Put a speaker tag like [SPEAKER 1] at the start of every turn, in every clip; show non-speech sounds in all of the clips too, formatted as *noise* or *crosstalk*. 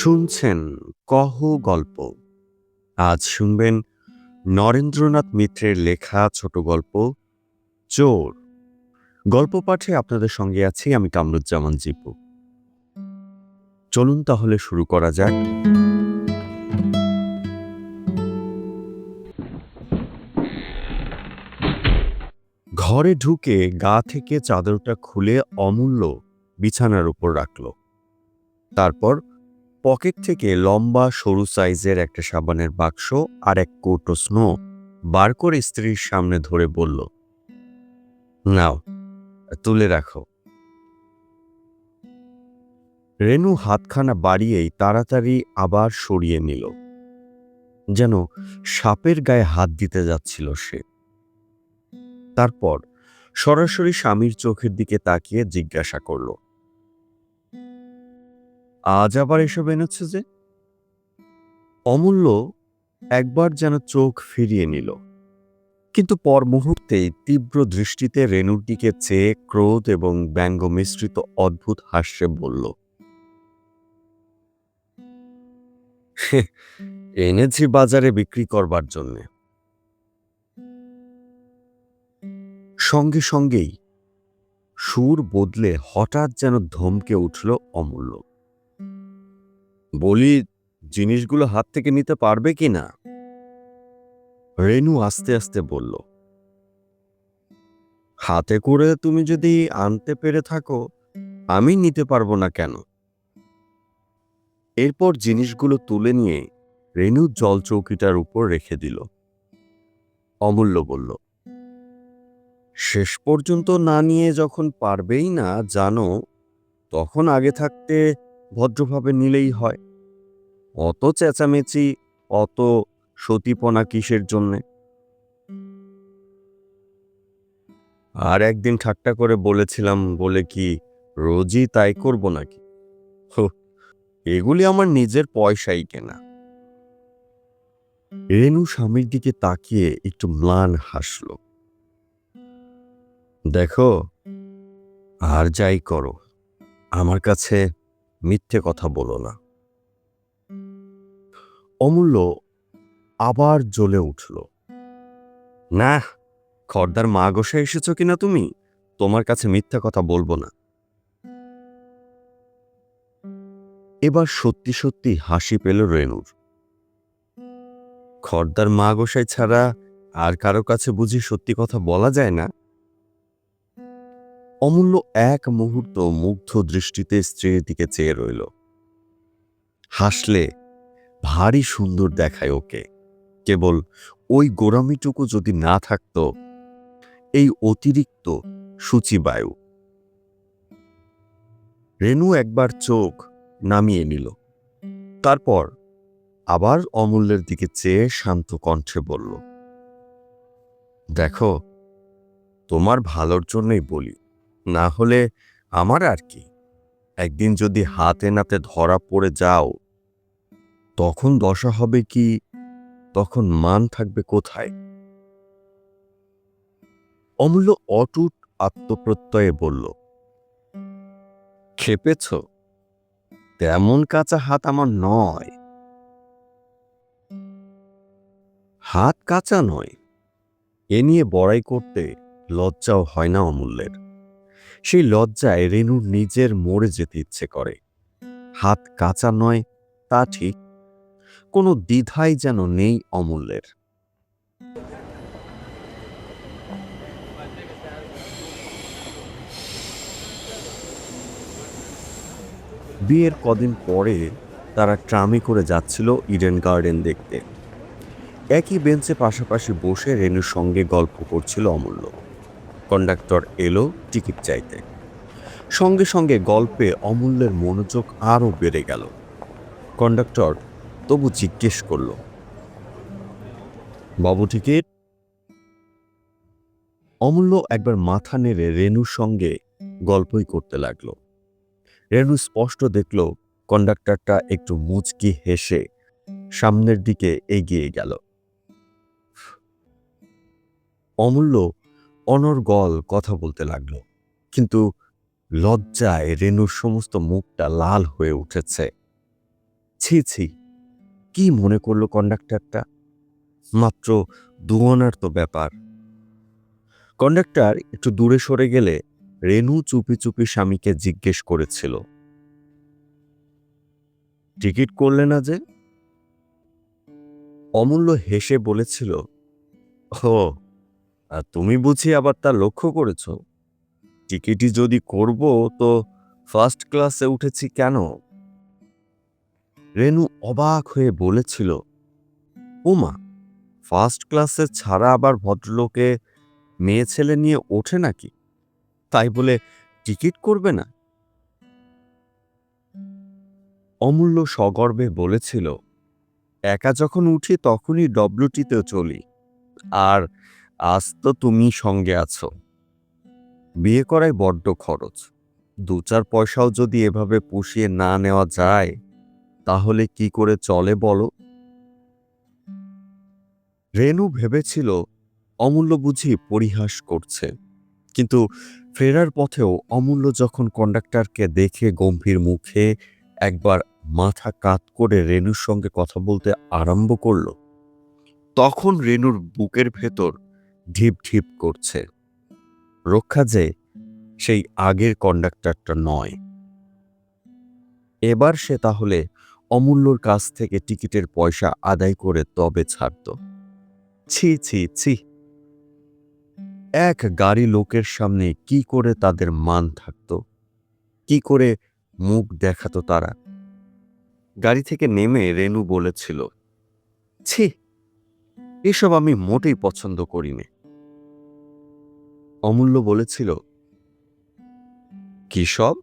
[SPEAKER 1] শুনছেন কহ গল্প। আজ শুনবেন নরেন্দ্রনাথ মিত্রের লেখা ছোট গল্প, চোর। গল্প পাঠে আপনাদের সঙ্গে আছি আমি কামরুজ্জামান জিপু। চলুন তাহলে শুরু করা যাক। ঘরে ঢুকে গা থেকে চাদরটা খুলে অমূল্য বিছানার উপর রাখল। তারপর পকেট থেকে লম্বা, সরু সাইজের একটা সাবানের বাক্স আর এক কৌটো স্নো বার করে স্ত্রীর সামনে ধরে বলল, নাও, তুলে রাখো। রেনু হাতখানা বাড়িয়েই তাড়াতাড়ি আবার সরিয়ে নিল। যেন সাপের গায়ে হাত দিতে যাচ্ছিল সে। তারপর সরাসরি স্বামীর চোখের দিকে তাকিয়ে জিজ্ঞাসা করল আজ আবার এসব এনেছে যে? অমূল্য একবার যেন চোখ ফিরিয়ে নিল। কিন্তু পর মুহূর্তেই তীব্র দৃষ্টিতে রেনুর দিকে চেয়ে ক্রোধ এবং ব্যঙ্গ মিশ্রিত অদ্ভুত হাস্যে বলল এনেছি বাজারে বিক্রি করবার জন্যে। সঙ্গে সঙ্গেই সুর বদলে হঠাৎ যেন ধমকে উঠল অমূল্য। বলি, জিনিসগুলো হাত থেকে নিতে পারবে কি না? রেনু আস্তে আস্তে বলল, হাতে করে তুমি যদি আনতে পেরে থাকো, আমি নিতে পারব না কেন? এরপর জিনিসগুলো তুলে নিয়ে রেনু জল চৌকিটার উপর রেখে দিল। অমূল্য বলল, শেষ পর্যন্ত না নিয়ে যখন পারবেই না জানো, তখন আগে থাকতে ভদ্রভাবে নিলেই হয়। অত চেঁচামেচি, অত সতীপনা কিসের জন্যে? আর একদিন ঠাট্টা করে বলেছিলাম, বলে কি, রোজই তাই করব নাকি? এগুলি আমার নিজের পয়সাই কেনা। রেনু স্বামীর দিকে তাকিয়ে একটু ম্লান হাসল। দেখো, আর যাই করো, আমার কাছে মিথ্যে কথা বলো না। অমূল্য আবার জ্বলে উঠল। না, খর্দার মা গোসা এসেছ কিনা তুমি? তোমার কাছে মিথ্যা কথা বলব না। এবার সত্যি সত্যি হাসি পেল রেনুর। খর্দার মা গোসাই ছাড়া আর কারও কাছে বুঝি সত্যি কথা বলা যায় না? অমূল্য এক মুহূর্ত মুগ্ধ দৃষ্টিতে স্ত্রীর দিকে চেয়ে রইল। হাসলে ভারী সুন্দর দেখায় ওকে। কেবল ওই গোড়ামিটুকু যদি না থাকত, এই অতিরিক্ত সূচিবায়ু। রেনু একবার চোখ নামিয়ে নিল। তারপর আবার অমূল্যের দিকে চেয়ে শান্ত কণ্ঠে বলল, দেখো, তোমার ভালোর জন্যই বলি। না হলে আমার আর কি? একদিন যদি হাতে নাতে ধরা পড়ে যাও, তখন দশা হবে কি? তখন মান থাকবে কোথায়? অমূল্য অটুট আত্মপ্রত্যয়ে বলল, খেপেছ? তেমন কাঁচা হাত আমার নয়। হাত কাঁচা নয়। এ নিয়ে বড়াই করতে লজ্জাও হয় না অমূল্যের। সেই লজ্জায় রেনুর নিজের মরে যেতে ইচ্ছে করে। হাত কাঁচা নয়, তা ঠিক। কোনো দ্বিধাই যেন নেই অমূল্যের। বিয়ের কদিন পরে তারা ট্রামে করে যাচ্ছিল ইডেন গার্ডেন দেখতে। একই বেঞ্চে পাশাপাশি বসে রেনুর সঙ্গে গল্প করছিল অমূল্য। কন্ডাক্টর এলো টিকিট চাইতে সঙ্গে সঙ্গে গল্পে অমূল্যের মনোযোগ আরও বেড়ে গেল। কন্ডাক্টর তবু জিজ্ঞেস করল, বাবু টিকিট অমূল্য একবার মাথা নেড়ে রেনুর সঙ্গে গল্পই করতে লাগল। রেনু স্পষ্ট দেখল কন্ডাক্টরটা একটু মুচকি হেসে সামনের দিকে এগিয়ে গেল। অমূল্য অনর্গল কথা বলতে লাগল। কিন্তু লজ্জায় রেনুর সমস্ত মুখটা লাল হয়ে উঠেছে। ছি ছি, কি মনে করল কন্ডাক্টরটা? মাত্র দুয়নার তো ব্যাপার। কন্ডাক্টর একটু দূরে সরে গেলে রেনু চুপি চুপি স্বামীকে জিজ্ঞেস করেছিল। টিকিট করলে না যে? অমূল্য হেসে বলেছিল, ও আর তুমি বুঝি আবার তা লক্ষ্য করেছ? টিকিটই যদি করব, তো ফার্স্ট ক্লাসে উঠেছি কেন? রেনু অবাক হয়ে বলেছিল ওমা ফার্স্ট ক্লাসে ছাড়া আবার ভদ্রলোকে মেয়ে ছেলে নিয়ে ওঠে নাকি? তাই বলে টিকিট করবে না? অমূল্য সগর্বে বলেছিল, একা যখন উঠি তখনই ডব্লিউটিতেও চলি, আর আজ তো তুমি সঙ্গে আছো। বিয়ে করাই বড্ড খরচ। দু চার পয়সাও যদি এভাবে পুষিয়ে না নেওয়া যায়, তাহলে কি করে চলে বলো? রেনু ভেবেছিল, অমূল্য বুঝি পরিহাস করছে। কিন্তু ফেরার পথেও অমূল্য যখন কন্ডাক্টরকে দেখে গম্ভীর মুখে একবার মাথা কাত করে রেনুর সঙ্গে কথা বলতে আরম্ভ করল, তখন রেনুর বুকের ভেতর ঢিপ ঢিপ করছে। রক্ষা যে সেই আগের কন্ডাক্টরটা নয়। এবার সে তাহলে অমূল্যর কাছ থেকে টিকিটের পয়সা আদায় করে তবে ছাড়ত। ছি ছি ছি। এক গাড়ি লোকের সামনে কি করে তাদের মান থাকত? কি করে মুখ দেখাতো তারা? গাড়ি থেকে নেমে রেনু বলেছিল, ছি, এসব আমি মোটেই পছন্দ করিনি। অমূল্য বলেছিল, কি সব?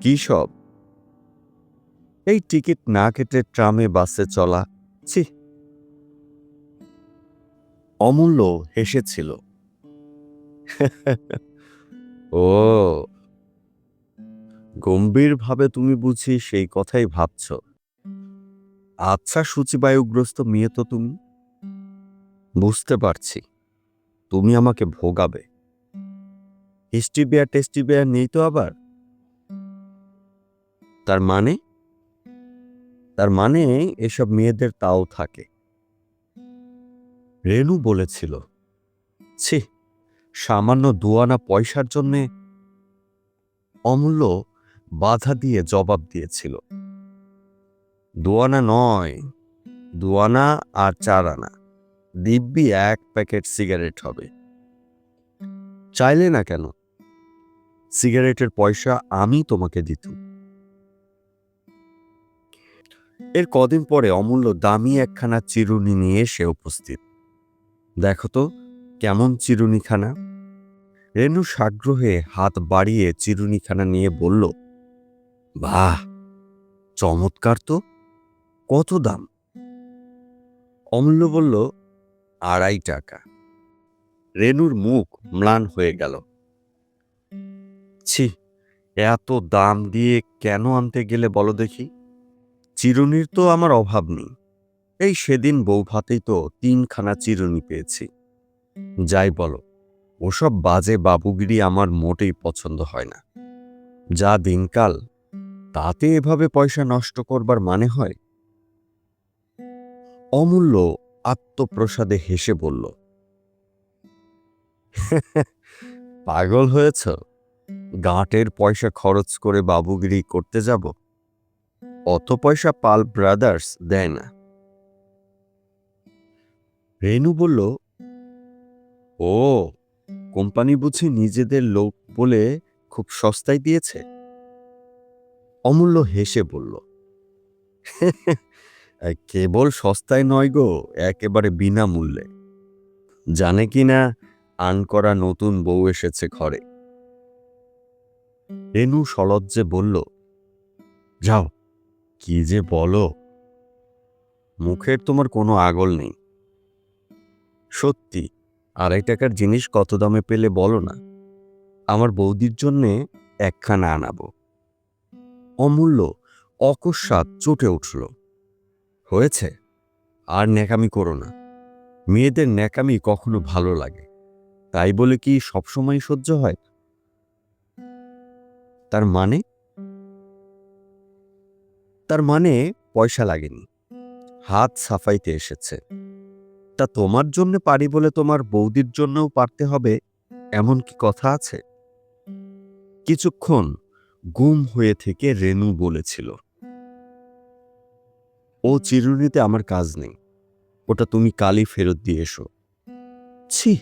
[SPEAKER 1] কি সব? এই টিকিট না কেটে ট্রামে বাসে চলা, ছি। অমূল্য হেসেছিল, ও, গম্ভীরভাবে তুমি বুঝি সেই কথাই ভাবছ। আচ্ছা সূচিবায়ুগ্রস্ত মেয়ে তো তুমি? বুঝতে পারছি। তুমি আমাকে ভোগাবে। হিস্ট্রি বেয়ার টেস্টি বেয়ার নেই তো আবার? তার মানে? তার মানে এসব মেয়েদের তাও থাকে। রেনু বলেছিল, ছি, সামান্য দুয়ানা পয়সার জন্যে অমূল্য বাধা দিয়ে জবাব দিয়েছিল। দুয়ানা নয় দুয়ানা আর চার আনা। দিব্যি এক প্যাকেট সিগারেট হবে। চাইলে না কেন? সিগারেটের পয়সা আমি তোমাকে দিত এর কদিন পরে অমূল্য দামি একখানা চিরুনি নিয়ে এসে উপস্থিত। দেখো তো, কেমন চিরুনিখানা। রেনু সাগ্রহে হাত বাড়িয়ে চিরুনিখানা নিয়ে বলল, বাহ, চমৎকার তো, কত দাম? অমূল্য বলল আড়াই টাকা। রেনুর মুখ ম্লান হয়ে গেল। ছি, এত দাম দিয়ে কেন আনতে গেলে বলো দেখি? চিরুনির তো আমার অভাব নেই। এই সেদিন বউ ভাতেই তো তিনখানা চিরুনি পেয়েছি। যাই বলো, ওসব বাজে বাবুগিরি আমার মোটেই পছন্দ হয় না। যা দিনকাল, তাতে এভাবে পয়সা নষ্ট করবার মানে হয়? অমূল্য আত্মপ্রসাদে হেসে বলল, পাগল হয়েছ? গাঁটের পয়সা খরচ করে বাবুগিরি করতে যাব? অত পয়সা পাল ব্রাদার্স দেয় না। রেনু বলল, ও, কোম্পানি বুঝি নিজেদের লোক বলে খুব সস্তায় দিয়েছে? অমূল্য হেসে বলল কেবল সস্তায় নয় গো, একেবারে বিনামূল্যে। জানে কি না, আন করা নতুন বউ এসেছে ঘরে। রেনু সলজ্জে বলল, যাও, কি যে বলো। মুখের তোমার কোনো আগল নেই। সত্যি, আড়াই টাকার জিনিস কত দামে পেলে বলো না। আমার বৌদির জন্যে একখানা আনাবো। অমূল্য অকস্মাৎ চটে উঠল। হয়েছে? আর ন্যাকামি করো না। মেয়েদের ন্যাকামি কখনো ভালো লাগে। তাই বলে কি সবসময় সহ্য হয়? তার মানে? তার মানে পয়সা লাগেনি। হাত সাফাইতে এসেছে। তা তোমার জন্য পারি বলে তোমার বৌদির জন্যও পারতে হবে এমন কি কথা আছে? কিছুক্ষণ গুম হয়ে থেকে রেনু বলেছিল। ও চিরুনিতে আমার কাজ নেই। ওটা তুমি কালই ফেরত দিয়ে এসো। ছি।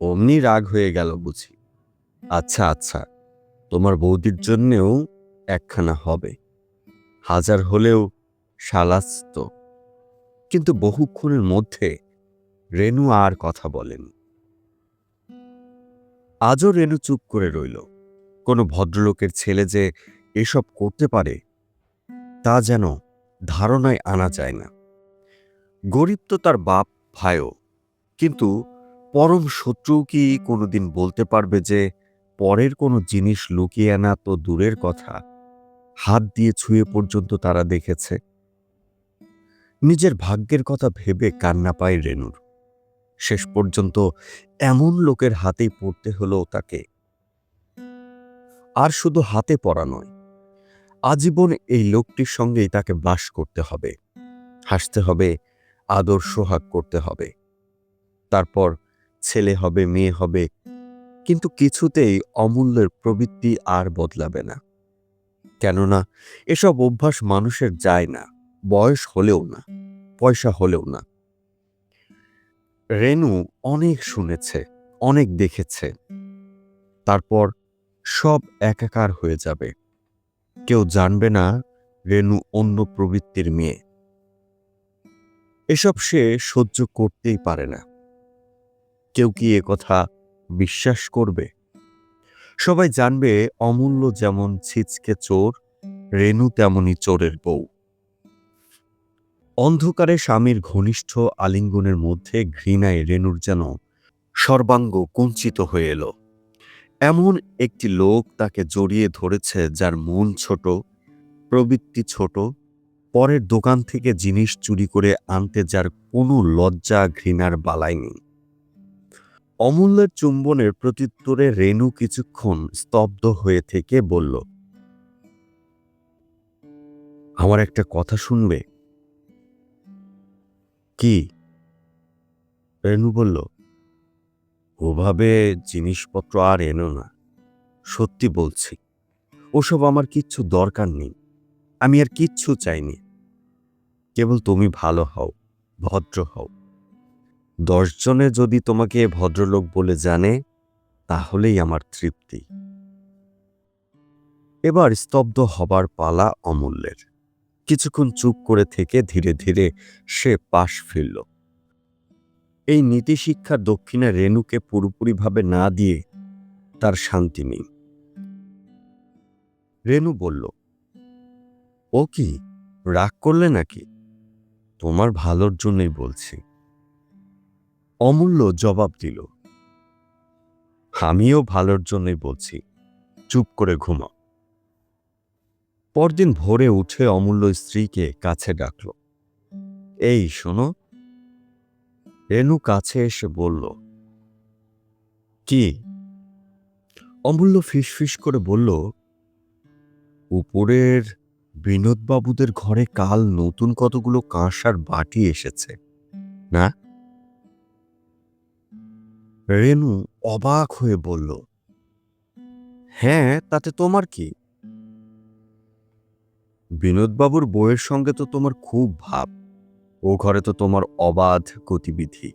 [SPEAKER 1] অমনি রাগ হয়ে গেল বুঝি। আচ্ছা আচ্ছা তোমার বৌদির জন্যেও একখানা হবে। হাজার হলেও সালাস তো। কিন্তু বহুক্ষণের মধ্যে রেনু আর কথা বলেন। আজও রেনু চুপ করে রইল। কোনো ভদ্রলোকের ছেলে যে এসব করতে পারে তা যেন ধারণায় আনা যায় না। গরিব তো তার বাপ, ভাইও। কিন্তু পরম শত্রু কি কোনোদিন বলতে পারবে যে পরের কোনো জিনিস লুকিয়ে আনা তো দূরের কথা, হাত দিয়ে ছুঁয়ে পর্যন্ত তারা দেখেছে। নিজের ভাগ্যের কথা ভেবে কান্না পায় রেনুর। শেষ পর্যন্ত এমন লোকের হাতেই পড়তে হলো তাকে। আর শুধু হাতে পড়া নয় আজীবন এই লোকটির সঙ্গেই তাকে বাস করতে হবে। হাসতে হবে, আদর সোহাগ করতে হবে। তারপর ছেলে হবে, মেয়ে হবে, কিন্তু কিছুতেই অমূল্যের প্রবৃত্তি আর বদলাবে না। কেননা এসব অভ্যাস মানুষের যায় না, বয়স হলেও না, পয়সা হলেও না। রেনু অনেক শুনেছে, অনেক দেখেছে। তারপর সব একাকার হয়ে যাবে। কেউ জানবে না রেনু অন্য প্রবৃত্তির মেয়ে। এসব সে সহ্য করতেই পারে না। কেউ কি এ কথা বিশ্বাস করবে? সবাই জানবে অমূল্য যেমন ছিচকে চোর, রেনু তেমনি চোরের বউ। অন্ধকারে স্বামীর ঘনিষ্ঠ আলিঙ্গনের মধ্যে ঘৃণায় রেনুর যেন সর্বাঙ্গ কুঞ্চিত হয়ে এলো। এমন একটি লোক তাকে জড়িয়ে ধরেছে যার মন ছোট, প্রবৃত্তি ছোট, পরের দোকান থেকে জিনিস চুরি করে আনতে যার কোনো লজ্জা ঘৃণার বালাই নেই। অমূল্যের চুম্বনের প্রত্যুত্তরে রেনু কিছুক্ষণ স্তব্ধ হয়ে থেকে বলল, আমার একটা কথা শুনবে? কি? রেনু বলল ওভাবে জিনিসপত্র আর এনো না। সত্যি বলছি, ওসব আমার কিচ্ছু দরকার নেই। আমি আর কিচ্ছু চাইনি। কেবল তুমি ভালো হও, ভদ্র হও। দশজনে যদি তোমাকে ভদ্রলোক বলে জানে, তাহলেই আমার তৃপ্তি। এবার স্তব্ধ হবার পালা অমূল্যের। কিছুক্ষণ চুপ করে থেকে ধীরে ধীরে সে পাশ ফিরল। এই নীতিশিক্ষার দক্ষিণে রেনুকে পুরোপুরিভাবে না দিয়ে তার শান্তি নেই। রেনু বলল, ও কি, রাগ করলে নাকি? তোমার ভালোর জন্যই বলছি। অমূল্য জবাব দিল, আমিও ভালোর জন্যই বলছি, চুপ করে ঘুমাও। পরদিন ভোরে উঠে অমূল্য স্ত্রীকে কাছে ডাকল, এই শোনো রেনু কাছে এসে বলল, কি? অমূল্য ফিসফিস করে বলল, উপরের বিনোদবাবুদের ঘরে কাল নতুন কতগুলো কাঁসার বাটি এসেছে, না? রেনু অবাক হয়ে বলল হ্যাঁ তাতে তোমার কি? বিনোদবাবুর বউয়ের সঙ্গে তো তোমার খুব ভাব। ও ঘরে তো তোমার অবাধ গতিবিধি।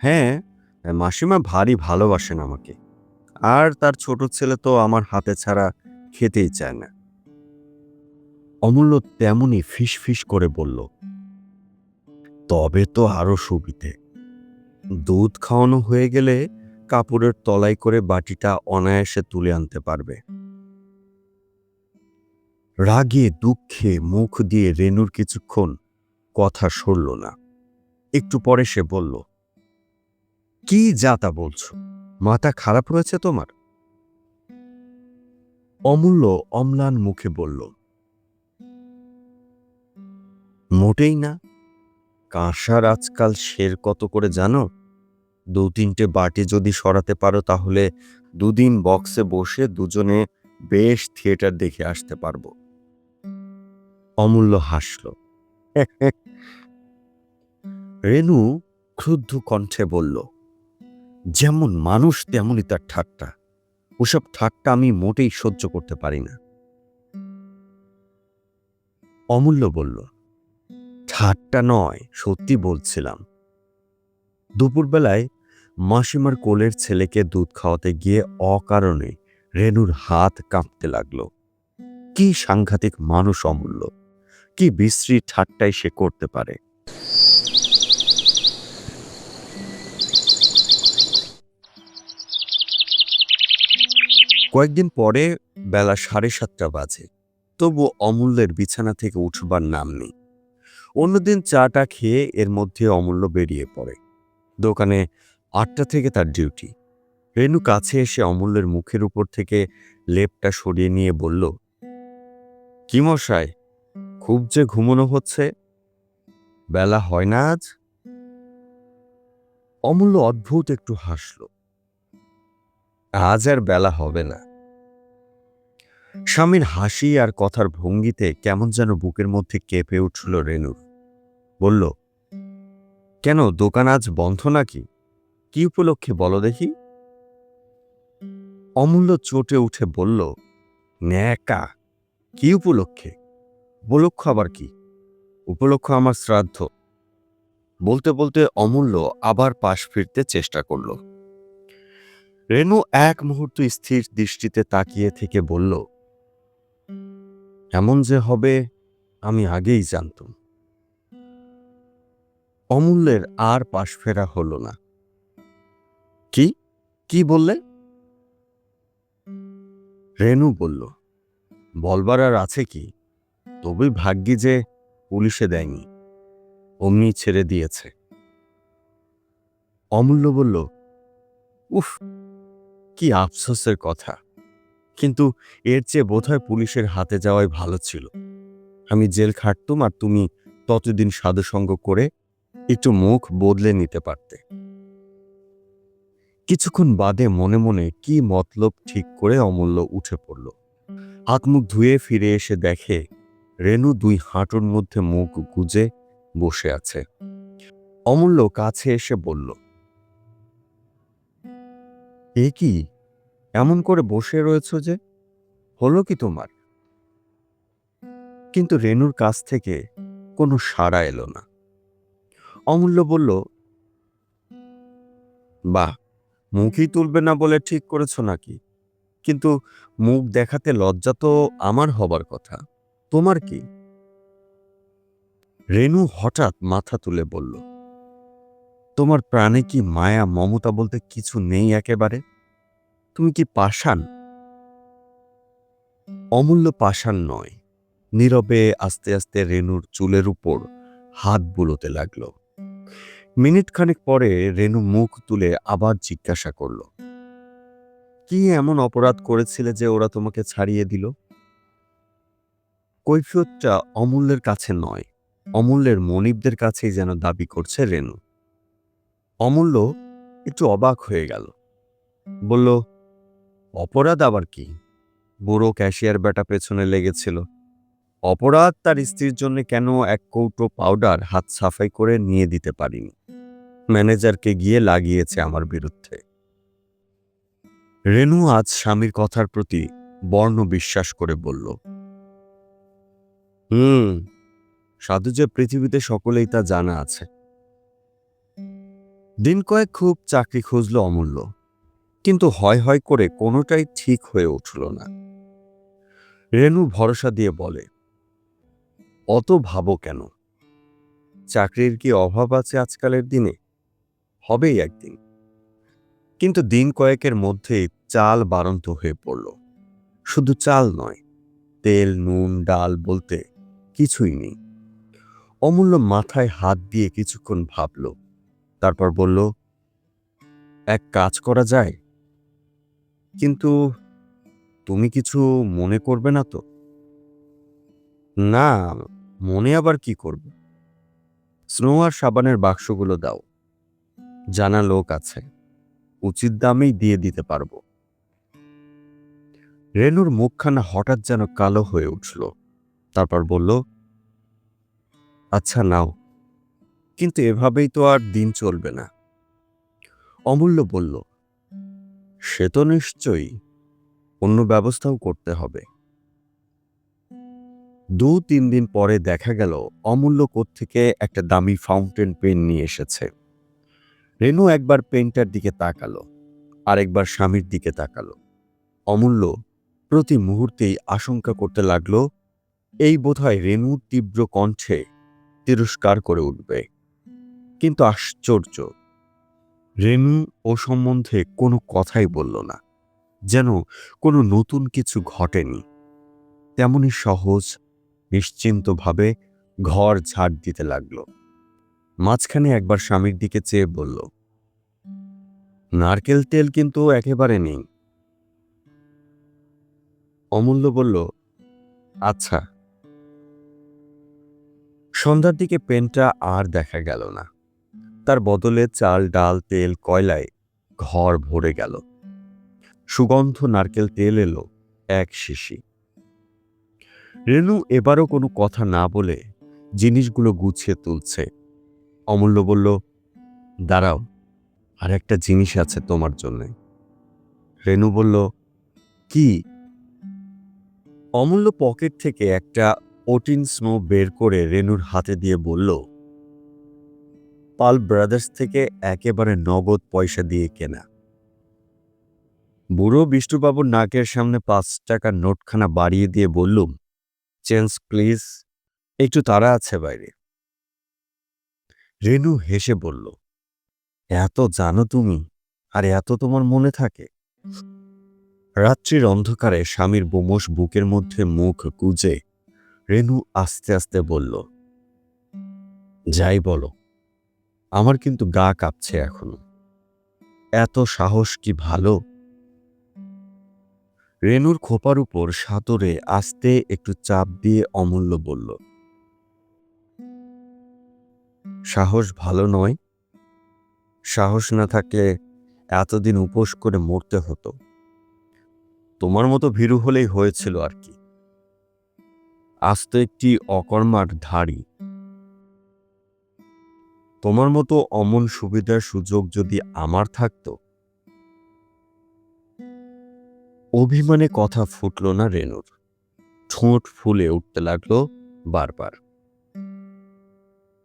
[SPEAKER 1] হ্যাঁ মাসিমা ভারী ভালোবাসেন আমাকে। আর তার ছোট ছেলে তো আমার হাতে ছাড়া খেতেই চায় না। অমূল্য তেমনি ফিস ফিস করে বলল, তবে তো আরও সুবিধে। দুধ খাওয়ানো হয়ে গেলে কাপড়ের তলাই করে বাটিটা অনায়াসে তুলে আনতে পারবে। রাগে, দুঃখে মুখ দিয়ে রেনুর কিছুক্ষণ কথা সরল না। একটু পরে সে বলল, কি যাতা বলছো? মাথা খারাপ হয়েছে তোমার? অমূল্য অম্লান মুখে বলল, মোটেই না। কাঁসার আজকাল শের কত করে জানো? দু তিনটে বাটি যদি সরাতে পারো তাহলে দুদিন বক্সে বসে দুজনে বেশ থিয়েটার দেখে আসতে পারব। অমূল্য হাসল। রেনু ক্রুদ্ধ কণ্ঠে বলল, যেমন মানুষ, তেমনই তার ঠাট্টা। ওসব ঠাট্টা আমি মোটেই সহ্য করতে পারি না। অমূল্য বলল, ঠাট্টা নয়, সত্যি বলছিলাম। দুপুরবেলায় মাসিমার কোলের ছেলেকে দুধ খাওয়াতে গিয়ে অকারণে রেনুর হাত কাঁপতে লাগল। কি সাংঘাতিক মানুষ অমূল্য! কি বিশ্রী ঠাট্টাই সে করতে পারে। কয়েকদিন পরে বেলা সাড়ে সাতটা বাজে, তবু অমূল্যের বিছানা থেকে উঠবার নাম নেই। অন্যদিন চাটা খেয়ে এর মধ্যে অমূল্য বেরিয়ে পড়ে। দোকানে আটটা থেকে তার ডিউটি। রেনু কাছে এসে অমূল্যের মুখের উপর থেকে লেপটা সরিয়ে নিয়ে বলল, কি মশাই খুব যে ঘুমনো হচ্ছে, বেলা হয় না আজ? অমূল্য অদ্ভুত একটু হাসল। আজ আর বেলা হবে না। স্বামীর হাসি আর কথার ভঙ্গিতে কেমন যেন বুকের মধ্যে কেঁপে উঠল রেনুর বলল, কেন, দোকান আজ বন্ধ নাকি? কি উপলক্ষে বলো দেখি? অমূল্য চটে উঠে বলল, ন্যাকা, কি উপলক্ষে? উপলক্ষ আবার কি? উপলক্ষ আমার শ্রাদ্ধ। বলতে বলতে অমূল্য আবার পাশ ফিরতে চেষ্টা করল। রেনু এক মুহূর্ত স্থির দৃষ্টিতে তাকিয়ে থেকে বলল, এমন যে হবে, আমি আগেই জানতাম। অমূল্যের আর পাশ ফেরা হল না। কি? কি বললে? রেনু বলল, বলবার আর আছে কি? তবে ভাগ্যি যে পুলিশে দেয়নি। অমনি ছেড়ে দিয়েছে। অমূল্য বলল, উফ, কি আফসোসের কথা। কিন্তু এর চেয়ে বোধহয় পুলিশের হাতে যাওয়াই ভালো ছিল। আমি জেল খাটতুম আর তুমি ততদিন সাধুসঙ্গ করে একটু মুখ বদলে নিতে পারতে। কিছুক্ষণ বাদে মনে মনে কি মতলব ঠিক করে অমূল্য উঠে পড়ল। হাত মুখ ধুয়ে ফিরে এসে দেখে রেনু দুই হাঁটুর মধ্যে মুখ গুজে বসে আছে। অমূল্য কাছে এসে বলল, এ কি? এমন করে বসে রয়েছ যে? হলো কি তোমার? কিন্তু রেনুর কাছ থেকে কোনো সাড়া এলো না। অমূল্য বলল, বাহ, মুখই তুলবে না বলে ঠিক করেছ নাকি? কিন্তু মুখ দেখাতে লজ্জা তো আমার হবার কথা। তোমার কি? রেনু হঠাৎ মাথা তুলে বলল, তোমার প্রাণে কি মায়া, মমতা বলতে কিছু নেই একেবারে? তুমি কি পাষাণ? অমূল্য পাষাণ নয়, নীরবে আস্তে আস্তে রেনুর চুলের উপর হাত বুলোতে লাগল। মিনিট খানেক পরে রেনু মুখ তুলে আবার জিজ্ঞাসা করল, কি এমন অপরাধ করেছিলে যে ওরা তোমাকে ছাড়িয়ে দিল? কৈফিয়তটা অমূল্যের কাছে নয়, অমূল্যের মনিবদের কাছেই যেন দাবি করছে রেনু। অমূল্য একটু অবাক হয়ে গেল। বলল, অপরাধ আবার কি? বুড়ো ক্যাশিয়ার বেটা পেছনে লেগেছিল। অপরাধ তার স্ত্রীর জন্য কেন এক কৌটো পাউডার হাত সাফাই করে নিয়ে দিতে পারিনি? ম্যানেজারকে গিয়ে লাগিয়েছে আমার বিরুদ্ধে। রেনু আজ স্বামীর কথার প্রতি বর্ণ বিশ্বাস করে বলল হুম। সাধু যে পৃথিবীতে সকলেই তা জানা আছে। দিন কয়েক খুব চাকরি খুঁজল অমূল্য, কিন্তু হয় হয় করে কোনোটাই ঠিক হয়ে উঠল না। রেনু ভরসা দিয়ে বলে, অত ভাবো কেন? চাকরির কি অভাব আছে আজকালের দিনে? হবেই একদিন। কিন্তু দিন কয়েকের মধ্যেই চাল বারন্ত হয়ে পড়ল। শুধু চাল নয়, তেল, নুন, ডাল বলতে কিছুই নেই। অমূল্য মাথায় হাত দিয়ে কিছুক্ষণ ভাবল, তারপর বলল, এক কাজ করা যায়। কিন্তু তুমি কিছু মনে করবে না তো? না, মনে আবার কি করবে? স্নো আর সাবানের বাক্সগুলো দাও। জানা লোক আছে। উচিত দামেই দিয়ে দিতে পারব। রেনুর মুখখানা হঠাৎ যেন কালো হয়ে উঠল। তারপর বলল আচ্ছা নাও। কিন্তু এভাবেই তো আর দিন চলবে না। অমূল্য বলল, সে তো নিশ্চয়ই অন্য ব্যবস্থাও করতে হবে। দু তিন দিন পরে দেখা গেল, অমূল্য থেকে একটা দামি ফাউন্টেন পেন নিয়ে এসেছে। রেনু একবার পেনটার দিকে তাকালো, আরেকবার স্বামীর দিকে তাকালো। অমূল্য প্রতি মুহূর্তেই আশঙ্কা করতে লাগল এই বোধহয় রেনুর তীব্র কণ্ঠে তিরস্কার করে উঠবে। কিন্তু আশ্চর্য রেনু ও সম্বন্ধে কোনো কথাই বলল না, যেন কোনো নতুন কিছু ঘটেনি। তেমনি সহজ, নিশ্চিন্তভাবে ঘর ঝাড় দিতে লাগল। মাঝখানে একবার স্বামীর দিকে চেয়ে বলল, নারকেল তেল কিন্তু একেবারে নেই। অমূল্য বলল আচ্ছা সন্ধ্যার দিকে পেনটা আর দেখা গেল না। তার বদলে চাল, ডাল, তেল, কয়লায় ঘর ভরে গেল। সুগন্ধ নারকেল তেল এলো এক শিশি। রেনু এবারও কোনো কথা না বলে জিনিসগুলো গুছিয়ে তুলছে। অমূল্য বলল, দাঁড়াও, আর একটা জিনিস আছে তোমার জন্য। রেনু বলল, কি? অমূল্য পকেট থেকে একটা ওটিন স্নো বের করে রেনুর হাতে দিয়ে বলল, পাল ব্রাদার্স থেকে একেবারে নগদ পয়সা দিয়ে কেনা। বুড়ো বিষ্ণুবাবুর নাকের সামনে পাঁচ টাকার নোটখানা বাড়িয়ে দিয়ে বললুম, চেঞ্জ প্লিজ, একটু তারা আছে বাইরে। রেনু হেসে বলল, এত জানো তুমি, আর এত তোমার মনে থাকে? রাত্রির অন্ধকারে স্বামীর বোমস বুকের মধ্যে মুখ গুজে রেনু আস্তে আস্তে বলল, যাই বলো, আমার কিন্তু গা কাঁপছে এখনও। এত সাহস কি ভালো? রেনুর খোপার উপর সাঁতরে আস্তে একটু চাপ দিয়ে অমূল্য বলল, সাহস ভালো নয়। সাহস না থাকলে এতদিন উপোস করে মরতে হতো। তোমার মতো ভীরু হলেই হয়েছিল আর কি। আজ তো একটি অকর্মার ধারী তোমার মতো অমন সুবিধার সুযোগ যদি আমার থাকতো? অভিমানে কথা ফুটল না রেনুর। ঠোঁট ফুলে উঠতে লাগল বারবার।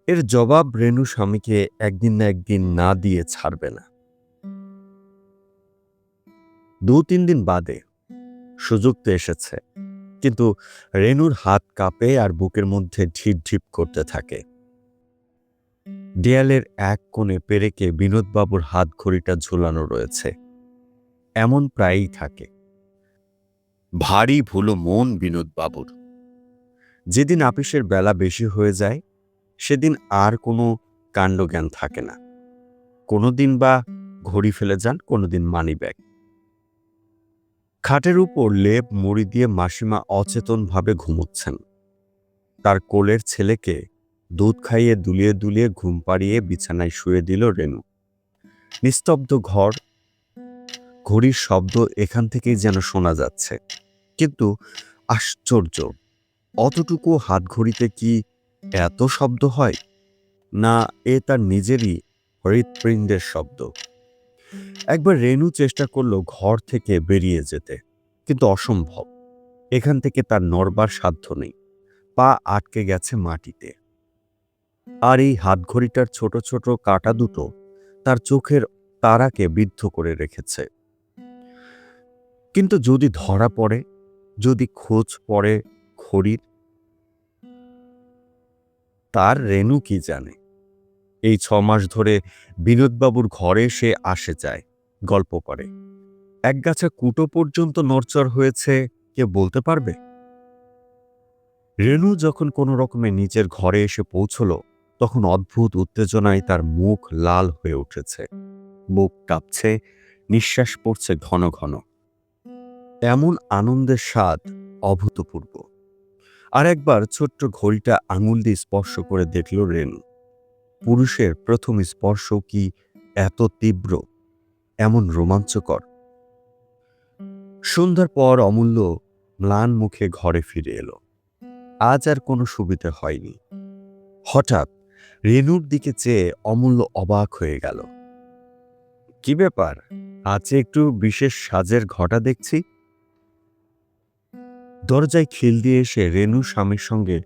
[SPEAKER 1] এর জবাব রেনু স্বামীকে একদিন না একদিন না দিয়ে ছাড়বে না। দু তিন দিন বাদে সুযোগ তো এসেছে। কিন্তু রেনুর হাত কাঁপে আর বুকের মধ্যে ঢিপ ঢিপ করতে থাকে। দেয়ালের এক কোণে পেরেকে বিনোদবাবুর হাত ঘড়িটা ঝুলানো রয়েছে। এমন প্রায়ই থাকে। ভারী ভুলো মন বিনোদবাবুর। যেদিন আপিসের বেলা বেশি হয়ে যায়, সেদিন আর কোনো কাণ্ডজ্ঞান থাকে না। কোনো দিন বা ঘড়ি ফেলে যান, কোনো দিন মানি ব্যাগ খাটের উপর লেপ মুড়ি দিয়ে মাসিমা অচেতনভাবে ঘুমোচ্ছেন। তার কোলের ছেলেকে দুধ খাইয়ে দুলিয়ে দুলিয়ে ঘুম পাড়িয়ে বিছানায় শুয়ে দিল রেনু। নিস্তব্ধ ঘর, ঘড়ির শব্দ এখান থেকেই যেন শোনা যাচ্ছে। কিন্তু আশ্চর্য, অতটুকু হাত ঘড়িতে কি এত শব্দ হয়? না, এ তার নিজেরই হৃৎপিণ্ডের শব্দ। একবার রেনু চেষ্টা করল ঘর থেকে বেরিয়ে যেতে, কিন্তু অসম্ভব। এখান থেকে তার নড়বার সাধ্য নেই। পা আটকে গেছে মাটিতে। আর এই হাতঘড়িটার ছোট ছোট কাটা দুটো তার চোখের তারাকে বিদ্ধ করে রেখেছে। কিন্তু যদি ধরা পড়ে, যদি খোঁজ পড়ে ঘড়ির, তার রেনু কি জানে? এই ছ মাস ধরে বিনোদবাবুর ঘরে সে আসে যায়, গল্প করে। একগাছা কুটো পর্যন্ত নড়চড় হয়েছে কে বলতে পারবে? রেনু যখন কোনো রকমে নিজের ঘরে এসে পৌঁছল, তখন অদ্ভুত উত্তেজনায় তার মুখ লাল হয়ে উঠেছে। মুখ কাঁপছে, নিঃশ্বাস পড়ছে ঘন ঘন। এমন আনন্দের স্বাদ অভূতপূর্ব। আর একবার ছোট্ট ঘড়িটা আঙুল দিয়ে স্পর্শ করে দেখল রেনু পুরুষের প্রথম স্পর্শ কি এত তীব্র, এমন রোমাঞ্চকর? সন্ধ্যার পর অমূল্য ম্লান মুখে ঘরে ফিরে এলো। আজ আর কোনো সুবিধে হয়নি। হঠাৎ রেনুর দিকে চেয়ে অমূল্য অবাক হয়ে গেল। কি ব্যাপার? আজ একটু বিশেষ সাজের ঘটা দেখছি? দরজায় খিল দিয়ে এসে রেনু স্বামীর সঙ্গে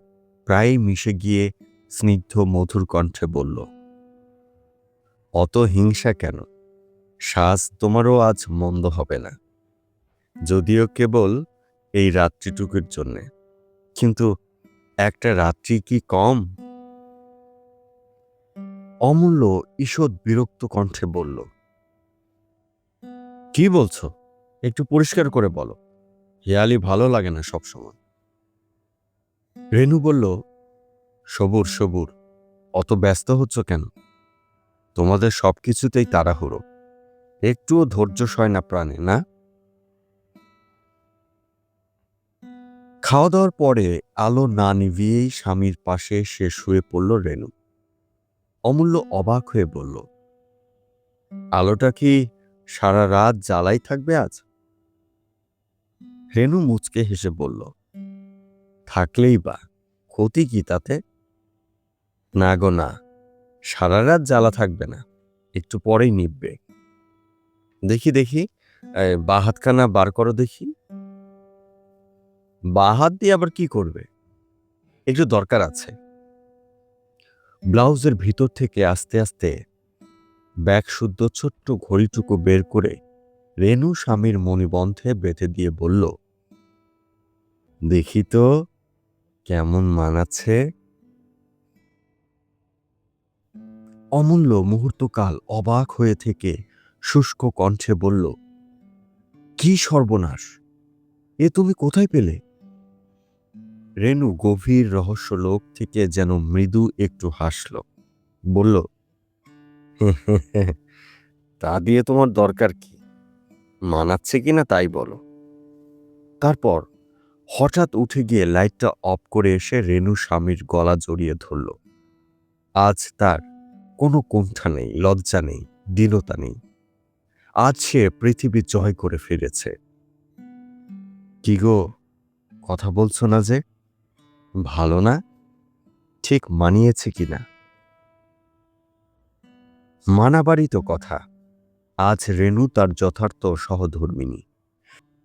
[SPEAKER 1] প্রায়ই মিশে গিয়ে স্নিগ্ধ মধুর কণ্ঠে বলল, অত হিংসা কেন? সাজ তোমারও আজ মন্দ হবে না। যদিও কেবল এই রাত্রিটুকুর জন্যে। কিন্তু একটা রাত্রি কি কম? অমূল্য ঈষৎ বিরক্ত কণ্ঠে বলল, কি বলছো? একটু পরিষ্কার করে বলো। হেয়ালি ভালো লাগে না সবসময়। রেনু বলল সবুর সবুর, অত ব্যস্ত হচ্ছ কেন? তোমাদের সব সবকিছুতেই তাড়াহুড়ো। একটুও ধৈর্য সয় না প্রাণে, না? খাওয়া দাওয়ার পরে আলো না নিভিয়েই স্বামীর পাশে সে শুয়ে পড়ল রেনু। অমূল্য অবাক হয়ে বলল, আলোটা কি সারা রাত জ্বালাই থাকবে আজ? রেনু মুচকে হেসে বলল, থাকলেই বা, ক্ষতি কি তাতে? না গো না। সারা রাত জ্বালা থাকবে না। একটু পরেই নিববে। দেখি দেখি। এই, বা হাতখানা বার করো দেখি। বা হাত দিয়ে আবার কি করবে? একটু দরকার আছে। ব্লাউজের ভিতর থেকে আস্তে আস্তে ব্যাগ শুদ্ধ ছোট্ট ঘড়িটুকু বের করে রেনু স্বামীর মণিবন্ধে বেঁধে দিয়ে বলল দেখি তো কেমন মানাচ্ছে? অমূল্য মুহূর্তকাল অবাক হয়ে থেকে শুষ্ক কণ্ঠে বলল, কি সর্বনাশ! এ তুমি কোথায় পেলে? রেনু গভীর রহস্য লোক থেকে যেন মৃদু একটু হাসল, বলল *laughs* তা দিয়ে তোমার দরকার কি? মানাচ্ছে কিনা তাই বলো। তারপর হঠাৎ উঠে গিয়ে লাইটটা অফ করে এসে রেনু স্বামীর গলা জড়িয়ে ধরল, আজ তার কোনো কুণ্ঠা নেই, লজ্জা নেই, দীনতা নেই। আজ সে পৃথিবী জয় করে ফিরেছে। কি গো, কথা বলছো না যে? ভালো না? ঠিক মানিয়েছে কিনা মানাবারই তো কথা। আজ রেনু তার যথার্থ সহধর্মিনী।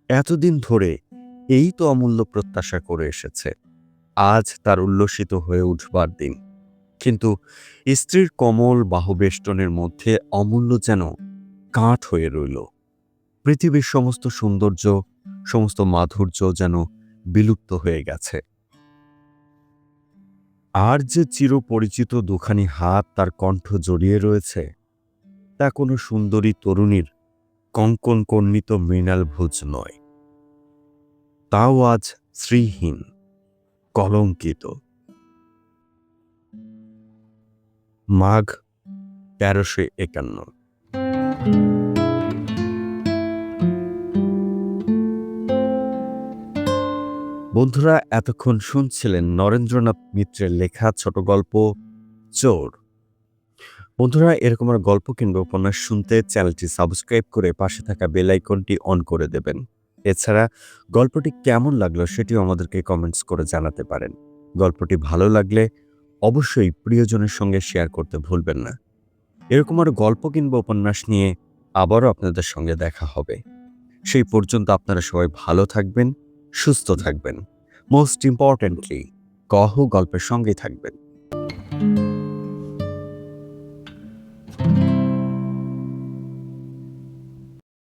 [SPEAKER 1] এতদিন ধরে এই তো অমূল্য প্রত্যাশা করে এসেছে। আজ তার উল্লসিত হয়ে উঠবার দিন। কিন্তু স্ত্রীর কমল বাহুবেষ্টনের মধ্যে অমূল্য যেন কাঠ হয়ে রইল। পৃথিবীর সমস্ত সৌন্দর্য, সমস্ত মাধুর্য যেন বিলুপ্ত হয়ে গেছে। আর যে চিরপরিচিত দুখানি হাত তার কণ্ঠ জড়িয়ে রয়েছে, তা কোনো সুন্দরী তরুণীর কঙ্কন কর্ণিত মৃণাল ভোজ নয়। তাও আজ শ্রীহীন, কলঙ্কিত। মাঘ তেরোশো একান্ন। বন্ধুরা, এতক্ষণ শুনছিলেন নরেন্দ্রনাথ মিত্রের লেখা ছোট গল্প চোর। বন্ধুরা, এরকম আর গল্প কিংবা উপন্যাস শুনতে চ্যানেলটি সাবস্ক্রাইব করে পাশে থাকা বেল আইকনটি অন করে দেবেন। এছাড়া, গল্পটি কেমন লাগল সেটিও আমাদেরকে কমেন্টস করে জানাতে পারেন। গল্পটি ভালো লাগলে অবশ্যই প্রিয়জনের সঙ্গে শেয়ার করতে ভুলবেন না। এরকম আর গল্প কিংবা উপন্যাস নিয়ে আবারও আপনাদের সঙ্গে দেখা হবে। সেই পর্যন্ত আপনারা সবাই ভালো থাকবেন, সুস্থ থাকবেন। মোস্ট ইম্পর্ট্যান্টলি কহ গল্পের সঙ্গেই থাকবেন।